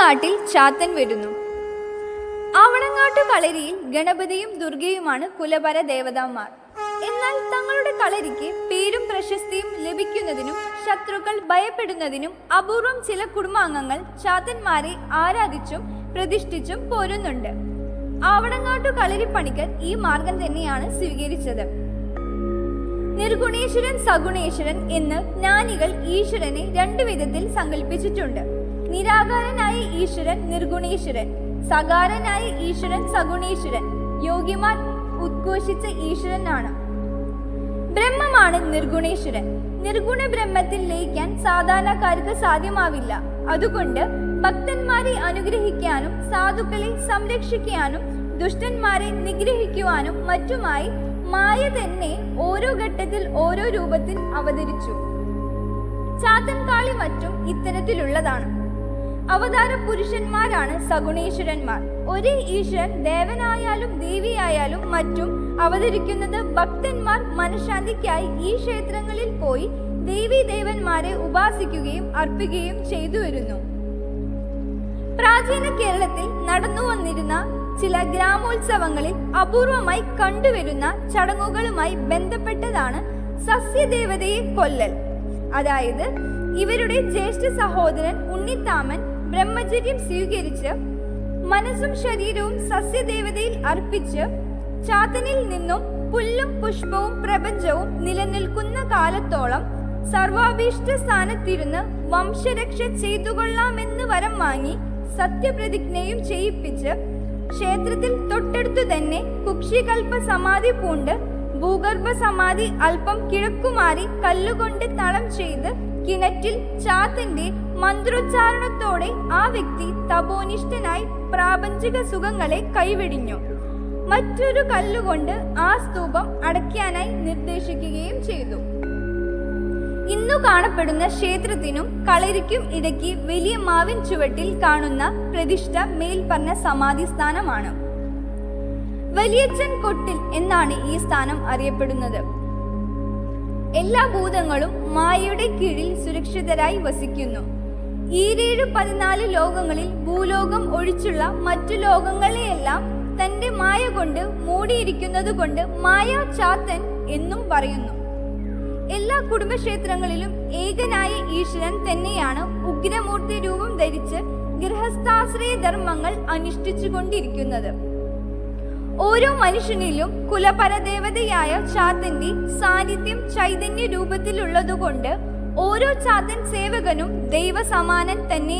ആവണങ്ങാട്ടിൽ ചാത്തൻ വരുന്നു. ആവണങ്ങാട്ടു കളരിയിൽ ഗണപതിയും ദുർഗയുമാണ് കുലപര ദേവതാമാർ. എന്നാൽ തങ്ങളുടെ കളരിക്ക് പേരും പ്രശസ്തിയും ലഭിക്കുന്നതിനും ശത്രുക്കൾ ഭയപ്പെടുന്നതിനും അപൂർവം ചില കുടുംബാംഗങ്ങൾ ചാത്തന്മാരെ ആരാധിച്ചും പ്രതിഷ്ഠിച്ചും പോരുന്നുണ്ട്. ആവണങ്ങാട്ടു കളരിപ്പണിക്കർ ഈ മാർഗം തന്നെയാണ് സ്വീകരിച്ചത്. നിർഗുണേശ്വരൻ സഗുണേശ്വരൻ എന്ന് ജ്ഞാനികൾ ഈശ്വരനെ രണ്ടു വിധത്തിൽ സങ്കല്പിച്ചിട്ടുണ്ട് നിരാകാരനായ ഈശ്വരൻ നിർഗുണീശ്വരൻ. സകാരനായ ഈശ്വരൻ സഗുണീശ്വരൻ. യോഗിമാർ ഉദ്ഘോഷിച്ച ഈശ്വരനാണ്. ബ്രഹ്മമാണ് നിർഗുണേശ്വരൻ. നിർഗുണ ബ്രഹ്മത്തിൽ ലയിക്കാൻ സാധാരണക്കാർക്ക് സാധ്യമാവില്ല. അതുകൊണ്ട് ഭക്തന്മാരെ അനുഗ്രഹിക്കാനും സാധുക്കളെ സംരക്ഷിക്കാനും ദുഷ്ടന്മാരെ നിഗ്രഹിക്കുവാനും മറ്റുമായി മായ തന്നെ ഓരോ ഘട്ടത്തിൽ ഓരോ രൂപത്തിൽ അവതരിച്ചു. ചാത്തൻകാളി മറ്റും ഇത്തരത്തിലുള്ളതാണ്. അവതാര പുരുഷന്മാരാണ് സഗുണേശ്വരന്മാർ ഒരേ ഈശ്വരൻ ദേവനായാലും ദേവിയായാലും മറ്റും അവതരിക്കുന്നത് ഭക്തന്മാർ മനഃശാന്തിക്കായി ഈ ക്ഷേത്രങ്ങളിൽ പോയി ദേവി ദേവന്മാരെ ഉപാസിക്കുകയും അർപ്പിക്കുകയും ചെയ്തു വരുന്നു. പ്രാചീന കേരളത്തിൽ നടന്നു വന്നിരുന്ന ചില ഗ്രാമോത്സവങ്ങളിൽ അപൂർവമായി കണ്ടുവരുന്ന ചടങ്ങുകളുമായി ബന്ധപ്പെട്ടതാണ് സസ്യദേവതയെ കൊല്ലൽ. അതായത് ഇവരുടെ ജ്യേഷ്ഠ സഹോദരൻ ഉണ്ണിത്താമൻ ബ്രഹ്മചര്യം സ്വീകരിച്ച് മനസ്സും ശരീരവും സസ്യദേവതയിൽ അർപ്പിച്ച് ചാത്തനിൽ നിന്നും പുല്ലും പുഷ്പവും പ്രപഞ്ചവും നിലനിൽക്കുന്ന കാലത്തോളം സർവാഭീഷ്ട സ്ഥാനത്തിരുന്ന് വംശരക്ഷ ചെയ്തുകൊള്ളാമെന്ന് വരം വാങ്ങി സത്യപ്രതിജ്ഞയും ചെയ്യിപ്പിച്ച് ക്ഷേത്രത്തിൽ തൊട്ടടുത്തു തന്നെ കുക്ഷികൽപ്പ സമാധി പൂണ്ട് ഭൂഗർഭ സമാധി അല്പം കിഴക്കുമാറി കല്ലുകൊണ്ട് തളം ചെയ്ത് കിണറ്റിൽ ചാത്തിന്റെ മന്ത്രോച്ചാരണത്തോടെ ആ വ്യക്തി തപോനിഷ്ഠനായി പ്രാപഞ്ചിക സുഖങ്ങളെ കൈവെടിഞ്ഞു. മറ്റൊരു കല്ലുകൊണ്ട് ആ സ്തൂപം അടയ്ക്കാനായി നിർദ്ദേശിക്കുകയും ചെയ്തു. ഇന്നു കാണപ്പെടുന്ന ക്ഷേത്രത്തിനും കളരിക്കും ഇടയ്ക്ക് വലിയ മാവിൻ ചുവട്ടിൽ കാണുന്ന പ്രതിഷ്ഠ മേൽപ്പറഞ്ഞ സമാധി സ്ഥാനമാണ്. വലിയച്ചൻ കൊട്ടിൽ എന്നാണ് ഈ സ്ഥാനം അറിയപ്പെടുന്നത്. എല്ലാ ഭൂതങ്ങളും മായയുടെ കീഴിൽ സുരക്ഷിതരായി വസിക്കുന്നു. ഈരേഴ് പതിനാല് ലോകങ്ങളിൽ ഭൂലോകം ഒഴിച്ചുള്ള മറ്റു ലോകങ്ങളെയെല്ലാം തന്റെ മായ കൊണ്ട് മൂടിയിരിക്കുന്നത് കൊണ്ട് മായ ചാത്തൻ എന്നും പറയുന്നു. എല്ലാ കുടുംബക്ഷേത്രങ്ങളിലും ഏകനായ ഈശ്വരൻ തന്നെയാണ് ഉഗ്രമൂർത്തി രൂപം ധരിച്ച് ഗൃഹസ്ഥാശ്രയ ധർമ്മങ്ങൾ അനുഷ്ഠിച്ചുകൊണ്ടിരിക്കുന്നത്. ഓരോ മനുഷ്യനിലും കുലപരദേവതയായ ചാത്തന്റെ സാന്നിധ്യം ചൈതന്യ രൂപത്തിലുള്ളതുകൊണ്ട് ഓരോ ചാത്തൻ സേവകനും ദൈവസമാനൻ തന്നെയാണ്